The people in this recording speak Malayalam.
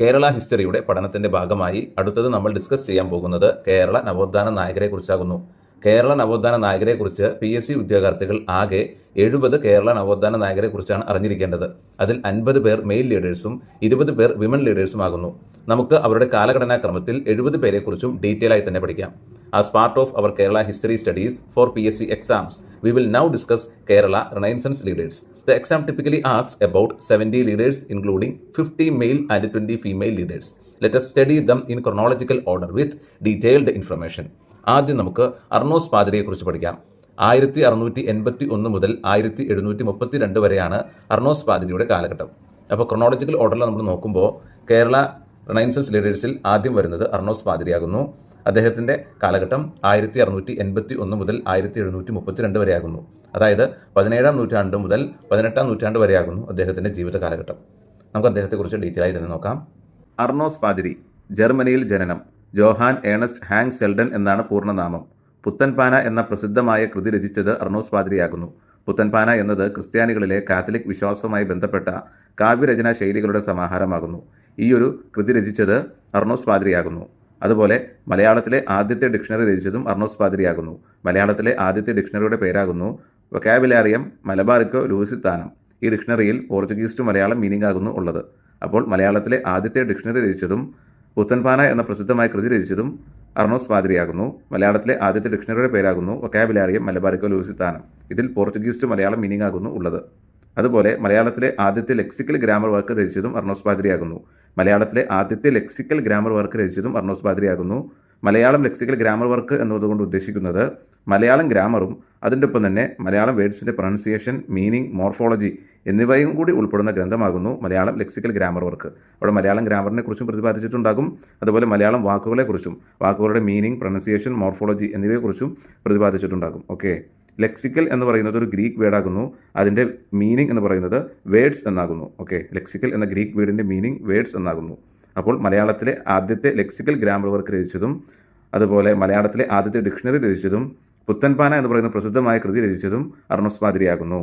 കേരള ഹിസ്റ്ററിയുടെ പഠനത്തിന്റെ ഭാഗമായി അടുത്തത് നമ്മൾ ഡിസ്കസ് ചെയ്യാൻ പോകുന്നത് കേരള നവോത്ഥാന നായകരെ കുറിച്ചാകുന്നു. കേരള നവോത്ഥാന നായകരെ കുറിച്ച് പി എസ് സി ഉദ്യോഗാർത്ഥികൾ ആകെ എഴുപത് കേരള നവോത്ഥാന നായകരെക്കുറിച്ചാണ് അറിഞ്ഞിരിക്കേണ്ടത് അതിൽ അൻപത് പേർ മെയിൽ ലീഡേഴ്സും ഇരുപത് പേർ വിമൻ ലീഡേഴ്സുമാകുന്നു നമുക്ക് അവരുടെ കാലഘടനാ ക്രമത്തിൽ എഴുപത് പേരെക്കുറിച്ചും ഡീറ്റെയിൽ ആയി തന്നെ പഠിക്കാം as part of our Kerala history studies for P S C exams we will now discuss Kerala renaissance leaders the exam typically about 70 leaders including 50 male and 20 female leaders. Let us study them in chronological order with detailed information. ആദ്യം നമുക്ക് അർണോസ് പാതിരയെക്കുറിച്ച് പഠിക്കാം. ആയിരത്തി അറുന്നൂറ്റി എൺപത്തി ഒന്ന് മുതൽ ആയിരത്തി എഴുന്നൂറ്റി മുപ്പത്തി രണ്ട് വരെയാണ് അർണോസ് പാതിരിയുടെ കാലഘട്ടം. അപ്പോൾ ക്രൊണോളജിക്കൽ ഓർഡറിൽ നമ്മൾ നോക്കുമ്പോൾ കേരള റണൈൻസൻസ് ലീഡേഴ്സിൽ ആദ്യം വരുന്നത് അർണോസ് പാതിരിയാകുന്നു. അദ്ദേഹത്തിന്റെ കാലഘട്ടം ആയിരത്തി അറുന്നൂറ്റി എൺപത്തി ഒന്ന് മുതൽ ആയിരത്തി എഴുന്നൂറ്റി മുപ്പത്തിരണ്ട് വരെയാകുന്നു. അതായത് പതിനേഴാം നൂറ്റാണ്ട് മുതൽ പതിനെട്ടാം നൂറ്റാണ്ട് വരെയാകുന്നു അദ്ദേഹത്തിന്റെ ജീവിത കാലഘട്ടം. നമുക്ക് അദ്ദേഹത്തെക്കുറിച്ച് ഡീറ്റെയിൽ ആയി തന്നെ നോക്കാം. അർണോസ് പാതിരി ജർമ്മനിയിൽ ജനനം. ജോഹാൻ ഏണസ്റ്റ് ഹാങ് സെൽഡൻ എന്നാണ് പൂർണനാമം. പുത്തൻപാന എന്ന പ്രസിദ്ധമായ കൃതി രചിച്ചത് അർണോസ് പാതിരിയാകുന്നു. പുത്തൻപാന എന്നത് ക്രിസ്ത്യാനികളിലെ കാത്തലിക് വിശ്വാസവുമായി ബന്ധപ്പെട്ട കാവ്യരചനാ ശൈലികളുടെ സമാഹാരമാകുന്നു. ഈ ഒരു കൃതി രചിച്ചത് അർണോസ് പാതിരിയാകുന്നു. അതുപോലെ മലയാളത്തിലെ ആദ്യത്തെ ഡിക്ഷണറി രചിച്ചതും അർണോസ് പാതിരിയാകുന്നു. മലയാളത്തിലെ ആദ്യത്തെ ഡിക്ഷണറിയുടെ പേരാകുന്നു വൊക്കാബുലാറിയം മലബാറിക്കോ ലൂസിത്താനം ഈ ഡിക്ഷണറിയിൽ പോർച്ചുഗീസ് ടു മലയാളം മീനിംഗ് ആകുന്നു ഉള്ളത്. അപ്പോൾ മലയാളത്തിലെ ആദ്യത്തെ ഡിക്ഷണറി രചിച്ചതും പുത്തൻപാന എന്ന പ്രസിദ്ധമായ കൃതി രചിച്ചതും അർണോസ് പാതിരിയാകുന്നു മലയാളത്തിലെ ആദ്യത്തെ ഡിക്ഷണറിയുടെ പേരാകുന്നു വൊക്കാബുലാറിയം മലബാരിക്കോ ലൂസിത്താനം. ഇതിൽ പോർച്ചുഗീസ് ടു മലയാളം മീനിങ് ആകുന്നു ഉള്ളത്. അതുപോലെ മലയാളത്തിലെ ആദ്യത്തെ ലെക്സിക്കൽ ഗ്രാമർ വർക്ക് രചിച്ചതും അർണോസ് പാതിരിയാകുന്നു മലയാളത്തിലെ ആദ്യത്തെ ലെക്സിക്കൽ ഗ്രാമർ വർക്ക് രചിച്ചതും അർണോസ് പാതിരിയാകുന്നു മലയാളം ലെക്സിക്കൽ ഗ്രാമർ വർക്ക് എന്നതുകൊണ്ട് ഉദ്ദേശിക്കുന്നത് മലയാളം ഗ്രാമറും അതിന്റെ ഒപ്പം തന്നെ മലയാളം വേർഡ്സിന്റെ പ്രൊണൗൺസിയേഷൻ മീനിങ് മോർഫോളജി എന്നിവയും കൂടി ഉൾപ്പെടുന്ന ഗ്രന്ഥമാകുന്നു മലയാളം ലെക്സിക്കൽ ഗ്രാമർ വർക്ക്. അവിടെ മലയാളം ഗ്രാമറിനെ കുറിച്ചും പ്രതിപാദിച്ചിട്ടുണ്ടാകും. അതുപോലെ മലയാളം വാക്കുകളെക്കുറിച്ചും വാക്കുകളുടെ മീനിങ് പ്രൊണൗൺസിയേഷൻ മോർഫോളജി എന്നിവയെക്കുറിച്ചും പ്രതിപാദിച്ചിട്ടുണ്ടാകും. ഓക്കെ ലെക്സിക്കൽ എന്ന് പറയുന്നത് ഒരു ഗ്രീക്ക് വേർഡാകുന്നു അതിന്റെ മീനിങ് എന്ന് പറയുന്നത് വേഡ്സ് എന്നാകുന്നു. ഓക്കെ ലെക്സിക്കൽ എന്ന ഗ്രീക്ക് വേർഡിന്റെ മീനിങ് വേഡ്സ് എന്നാകുന്നു. അപ്പോൾ മലയാളത്തിലെ ആദ്യത്തെ ലെക്സിക്കൽ ഗ്രാമർ വർക്ക് രചിച്ചതും അതുപോലെ മലയാളത്തിലെ ആദ്യത്തെ ഡിക്ഷണറി രചിച്ചതും പുത്തൻപാന എന്ന് പറയുന്ന പ്രസിദ്ധമായ കൃതി രചിച്ചതും അർണോസ് പാതിരിയാകുന്നു